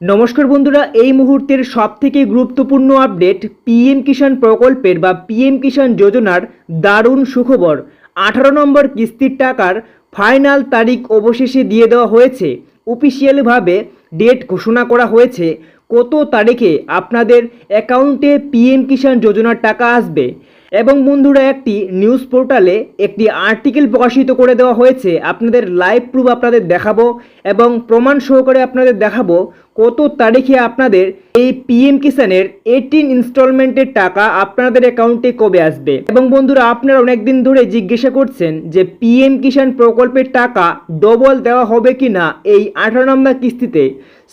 নমস্কার বন্ধুরা, এই মুহূর্তের সবথেকে গুরুত্বপূর্ণ আপডেট পিএম কিষাণ প্রকল্পের বা পিএম কিষাণ যোজনার দারুণ সুখবর। আঠারো নম্বর কিস্তির টাকার ফাইনাল তারিখ অবশেষে দিয়ে দেওয়া হয়েছে। অফিসিয়ালভাবে ডেট ঘোষণা করা হয়েছে। কত তারিখে আপনাদের অ্যাকাউন্টে পিএম কিষাণ যোজনার টাকা আসবে? এবং বন্ধুরা, একটি নিউজ পোর্টালে একটি আর্টিকেল প্রকাশিত করে দেওয়া হয়েছে। আপনাদের লাইভ প্রুফ আপনাদের দেখাবো এবং প্রমাণ সহকারে আপনাদের দেখাবো কত তারিখে আপনাদের এই পিএম কিষানের এইটিন ইনস্টলমেন্টের টাকা আপনাদের অ্যাকাউন্টে কবে আসবে। এবং বন্ধুরা, আপনারা অনেকদিন ধরে জিজ্ঞাসা করছেন যে পিএম কিষাণ প্রকল্পের টাকা ডবল দেওয়া হবে কি না এই আঠারো নম্বর কিস্তিতে।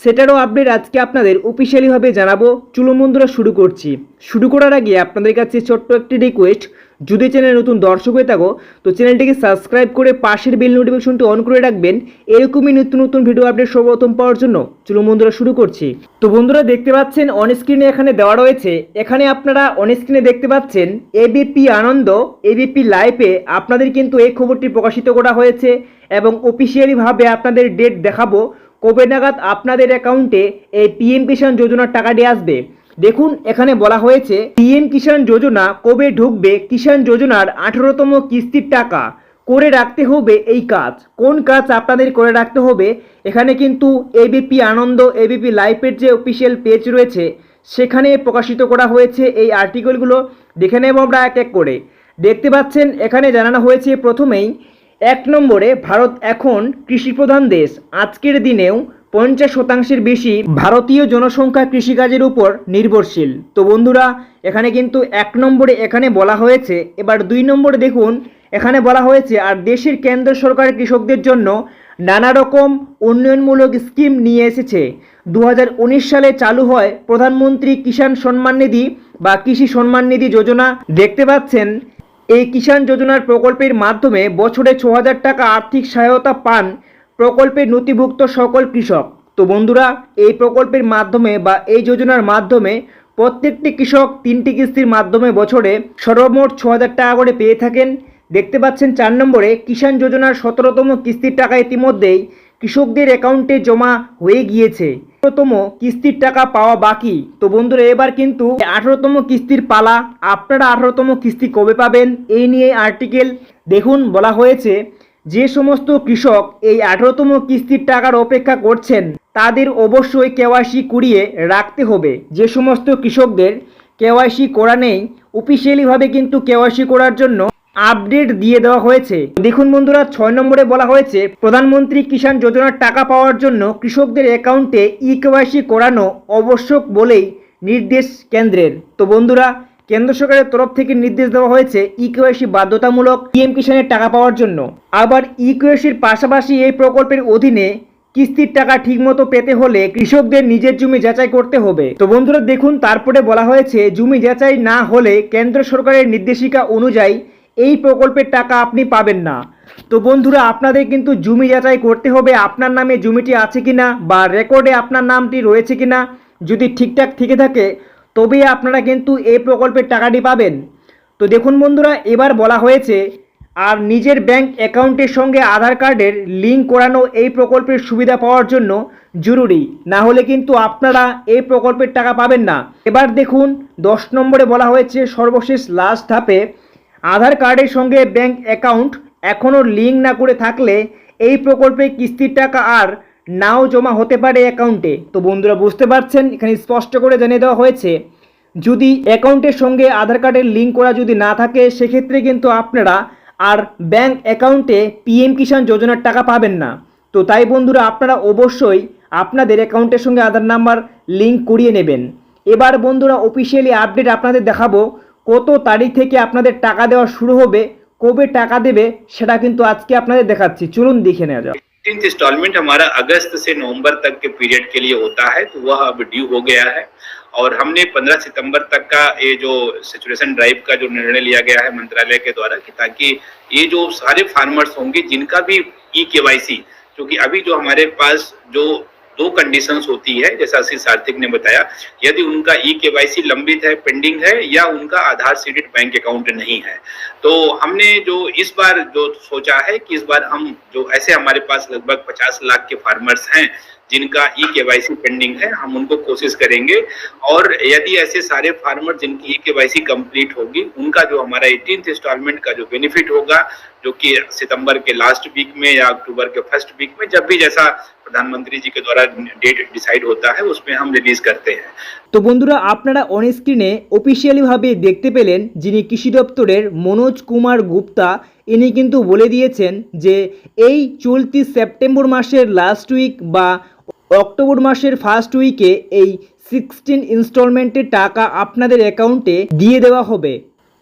সেটারও আপডেট আজকে আপনাদের অফিসিয়ালিভাবে জানাব। চুলো বন্ধুরা, শুরু করছি। শুরু করার আগে আপনাদের কাছে ছোট্ট একটি রিকোয়েস্ট যদি চ্যানেলে নতুন দর্শক হয়ে থাকো, তো চ্যানেলটিকে সাবস্ক্রাইব করে পাশের বেল নোটিফিকেশনটি অন করে রাখবেন। এরকমই নিত্য নতুন ভিডিও আপডেট সর্বপ্রথম পাওয়ার জন্য। চলো বন্ধুরা, শুরু করছি। তো বন্ধুরা, দেখতে পাচ্ছেন অন স্ক্রিনে এখানে দেওয়া রয়েছে, এখানে আপনারা অন স্ক্রিনে দেখতে পাচ্ছেন এবিপি আনন্দ এবিপি লাইভে আপনাদের কিন্তু এই খবরটি প্রকাশিত করা হয়েছে এবং অফিসিয়ালিভাবে আপনাদের ডেট দেখাবো। কবে নাগাদ আপনাদের অ্যাকাউন্টে এই পিএম কিষাণ যোজনার টাকাটি আসবে? দেখুন, এখানে বলা হয়েছে পিএম কিষাণ যোজনা কবে ঢুকবে? কিষাণ যোজনার আঠারোতম কিস্তির টাকা। করে রাখতে হবে এই কাজ। কোন কাজ আপনাদের করে রাখতে হবে? এখানে কিন্তু এবিপি আনন্দ, এবিপি লাইফের যে অফিসিয়াল পেজ রয়েছে, সেখানে প্রকাশিত করা হয়েছে এই আর্টিকেলগুলো। দেখে নেব আমরা এক এক করে। দেখতে পাচ্ছেন, এখানে জানানো হয়েছে প্রথমেই এক নম্বরে ভারত এখন কৃষিপ্রধান দেশ। আজকের দিনেও পঞ্চাশ শতাংশের বেশি ভারতীয় জনসংখ্যা কৃষিকাজের উপর নির্ভরশীল। তো বন্ধুরা, এখানে কিন্তু এক নম্বরে এখানে বলা হয়েছে, এবার দুই নম্বরে দেখুন, এখানে বলা হয়েছে, আর দেশের কেন্দ্র সরকার কৃষকদের জন্য নানা রকম উন্নয়নমূলক স্কিম নিয়ে এসেছে। দু হাজার উনিশ সালে চালু হয় প্রধানমন্ত্রী কিষাণ সম্মান নিধি বা কৃষি সম্মান নিধি যোজনা। দেখতে পাচ্ছেন এই কিষাণ যোজনার প্রকল্পের মাধ্যমে বছরে ছ হাজার টাকা আর্থিক সহায়তা পান প্রকল্পের নথিভুক্ত সকল কৃষক। তো বন্ধুরা, এই প্রকল্পের মাধ্যমে বা এই যোজনার মাধ্যমে প্রত্যেকটি কৃষক তিনটি কিস্তির মাধ্যমে বছরে সর্বমোট ছ হাজার টাকা করে পেয়ে থাকেন। দেখতে পাচ্ছেন চার নম্বরে কিষাণ যোজনার সতেরোতম কিস্তির টাকা ইতিমধ্যেই কৃষকদের অ্যাকাউন্টে জমা হয়ে গিয়েছে। আঠারোতম কিস্তির টাকা পাওয়া বাকি। তো বন্ধুরা, এবার কিন্তু আঠারোতম কিস্তির পালা। আপনারা আঠারোতম কিস্তি কবে পাবেন? এই নিয়ে আর্টিকেল দেখুন বলা হয়েছে। যে সমস্ত কৃষক এই আঠারোতম কিস্তির টাকার অপেক্ষা করছেন, তাদের অবশ্যই কেওয়াইসি কুড়িয়ে রাখতে হবে। যে সমস্ত কৃষকদের কেওয়াইসি করা নেই অফিসিয়ালিভাবে কিন্তু কেওয়াইসি করার জন্য আপডেট দিয়ে দেওয়া হয়েছে। দেখুন বন্ধুরা, ছয় নম্বরে বলা হয়েছে, প্রধানমন্ত্রী কিষাণ যোজনার টাকা পাওয়ার জন্য কৃষকদের অ্যাকাউন্টে ই কেওয়াইসি করানো আবশ্যক বলেই নির্দেশ কেন্দ্রের। তো বন্ধুরা, কেন্দ্র সরকারের তরফ থেকে নির্দেশ দেওয়া হয়েছে ই কেওয়াইসি বাধ্যতামূলক পিএম কিষাণের টাকা পাওয়ার জন্য। আবার ই কেওয়াইসির পাশাপাশি এই প্রকল্পের অধীনে কিস্তির টাকা ঠিকমতো পেতে হলে কৃষকদের নিজের জমি যাচাই করতে হবে। তো বন্ধুরা, দেখুন, তারপরে বলা হয়েছে, জমি যাচাই না হলে কেন্দ্র সরকারের নির্দেশিকা অনুযায়ী এই প্রকল্পের টাকা আপনি পাবেন না। তো বন্ধুরা, আপনাদের কিন্তু জমি যাচাই করতে হবে, আপনার নামে জমিটি আছে কি না বা রেকর্ডে আপনার নামটি রয়েছে কিনা যদি ঠিকঠাক থেকে থাকে, তবেই আপনারা কিন্তু এই প্রকল্পের টাকাটি পাবেন। তো দেখুন বন্ধুরা, এবার বলা হয়েছে, আর নিজের ব্যাংক অ্যাকাউন্টের সঙ্গে আধার কার্ডের লিঙ্ক করানো এই প্রকল্পের সুবিধা পাওয়ার জন্য জরুরি। না হলে কিন্তু আপনারা এই প্রকল্পের টাকা পাবেন না। এবার দেখুন, দশ নম্বরে বলা হয়েছে, সর্বশেষ লাস্ট ধাপে আধার কার্ডের সঙ্গে ব্যাংক অ্যাকাউন্ট এখনও লিঙ্ক না করে থাকলে এই প্রকল্পে কিস্তির টাকা আর নাও জমা হতে পারে অ্যাকাউন্টে। তো বন্ধুরা বুঝতে পারছেন, এখানে স্পষ্ট করে জানিয়ে দেওয়া হয়েছে, যদি অ্যাকাউন্টের সঙ্গে আধার কার্ডের লিঙ্ক করা যদি না থাকে, সেক্ষেত্রে কিন্তু আপনারা আর ব্যাংক অ্যাকাউন্টে পিএম কিষাণ যোজনার টাকা পাবেন না। তো তাই বন্ধুরা আপনারা অবশ্যই আপনাদের অ্যাকাউন্টের সঙ্গে আধার নাম্বার লিঙ্ক করিয়ে নেবেন। এবার বন্ধুরা অফিসিয়ালি আপডেট আপনাদের দেখাবো কত তারিখ থেকে আপনাদের টাকা দেওয়া শুরু হবে কবে টাকা দেবে সেটা কিন্তু আজকে আপনাদের দেখাচ্ছি চলুন দেখে নেওয়া যাক फिफ्टींथ इंस्टॉलमेंट हमारा अगस्त से नवंबर तक के पीरियड के लिए होता है तो वह अब ड्यू हो गया है और हमने 15 सितंबर तक का ये जो सिचुएशन ड्राइव का जो निर्णय लिया गया है मंत्रालय के द्वारा कि ताकि ये जो सारे फार्मर्स होंगे जिनका भी ई केवाईसी क्योंकि अभी जो हमारे पास जो दो कंडीशंस होती है, जैसा श्री सार्थिक ने बताया, यदि उनका ई केवाईसी लंबित है पेंडिंग है, या उनका आधार सीडेड बैंक अकाउंट नहीं है। तो हमने जो इस बार जो सोचा है कि इस बार हम जो ऐसे हमारे पास लगभग 50 लाख के फार्मर्स हैं, जिनका ई केवाईसी पेंडिंग है, हम उनको कोशिश करेंगे। और यदि ऐसे सारे फार्मर जिनकी ई केवाईसी कंप्लीट होगी, उनका जो हमारा एटीन इंस्टॉलमेंट का जो बेनिफिट होगा, जो कि सितंबर के लास्ट वीक में या अक्टूबर के फ़र्स्ट वीक में, जब भी जैसा प्रधानमंत्री जी के द्वारा डेट डिसाइड होता है उसमें हम रिलीज करते हैं তো বন্ধুরা আপনারা অন স্ক্রিনে অফিসিয়ালিভাবে দেখতে পেলেন যিনি কৃষি দপ্তরের মনোজ কুমার গুপ্তা ইনি কিন্তু বলে দিয়েছেন যে এই চলতি সেপ্টেম্বর মাসের লাস্ট উইক বা অক্টোবর মাসের ফার্স্ট উইকে এই সিক্সটিন ইনস্টলমেন্টের টাকা আপনাদের অ্যাকাউন্টে দিয়ে দেওয়া হবে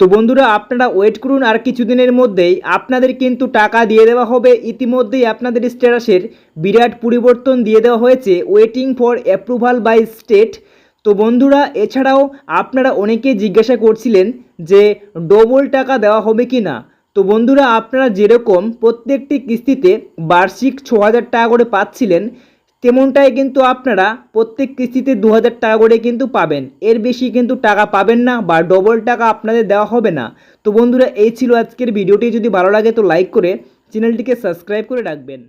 তো বন্ধুরা, আপনারা ওয়েট করুন আর কিছুদিনের মধ্যেই আপনাদের কিন্তু টাকা দিয়ে দেওয়া হবে। ইতিমধ্যেই আপনাদের স্ট্যাটাসের বিরাট পরিবর্তন দিয়ে দেওয়া হয়েছে waiting for approval by state তো বন্ধুরা, এছাড়াও আপনারা অনেকেই জিজ্ঞাসা করছিলেন যে ডবল টাকা দেওয়া হবে কি না? তো বন্ধুরা, আপনারা যেরকম প্রত্যেকটি কিস্তিতে বার্ষিক ছ হাজার টাকা করে পাচ্ছিলেন তেমনটাই কিন্তু আপনারা প্রত্যেক কিস্তিতে দু হাজার টাকা করে কিন্তু পাবেন। এর বেশি কিন্তু টাকা পাবেন না বা ডবল টাকা আপনাদের দেওয়া হবে না। তো বন্ধুরা, এই ছিল আজকের ভিডিওটি। যদি ভালো লাগে তো লাইক করে চ্যানেলটিকে সাবস্ক্রাইব করে রাখবেন।